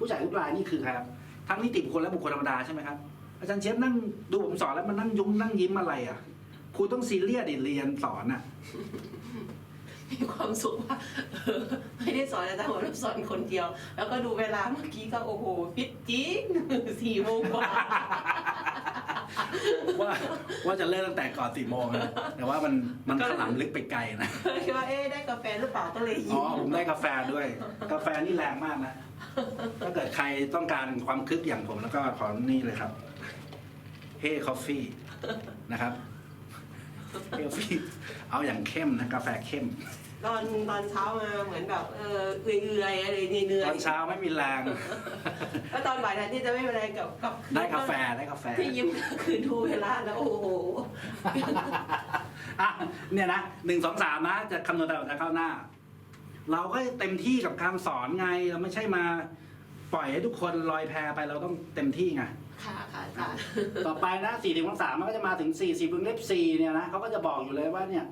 ผู้จ่ายทุกรายนี่คือใครครับ ทั้งนิติบุคคลและบุคคลธรรมดาใช่ไหไหมครับ อาจารย์เชฟนั่งดูผมสอนแล้วมันนั่งยุ้งนั่งยิ้มอะไรอะครูต้องซีเรียสดิเรียนสอนอะ มีความสุขว่าเออไม่ได้สอนอาจารย์หัวเราสอนคนเดียว แล้วก็ดูเวลาเมื่อกี้ก็โอ้โหฟิตจริงสี่โมงกว่า ว่าว่าจะเลิกตั้งแต่ก่อนสี่โมงนะแต่ว่ามันมันถลำลึกไปไกลนะ คิดว่าเอ๊ะได้กาแฟหรือเปล่าก็เลยยิ้อ๋อม ผมได้กาแฟด้วย กาแฟนี่แรงมากนะ ถ้าเกิดใครต้องการความคึกอย่างผมแล้วก็ขอนี่เลยครับเฮ้คอฟฟี่นะครับเฮ้คอฟฟี่เอาอย่างเข้มนะกาแฟเข้ม ตอนตอนเช้ามาเหมือนแบบเออเอื่อยๆอะไรเหนื่อยตอนเช้าไม่มีแรงๆแล้วตอนบ่ายแทนที่จะไม่เป็นไรกับกับได้กาแฟได้กาแฟที่ยิ้มก็คือดูเวลาแล้วโอ้โหอะเนี่ยนะหนึ่งสองสามนะจะคำนวณแต่จะเข้าหน้า เราก็เต็มที่กับการสอนไงเราไม่ใช่มาปล่อยให้ทุกคนลอยแพไปเราต้องเต็มที่ไง ค่ะค่ะอาจารย์ ต่อไปนะสี่ถึงสามมันก็จะมาถึงสี่สี่พึงเล็บสี่เนี่ยนะเขาก็จะบอกอยู่เลยว่าเนี่ย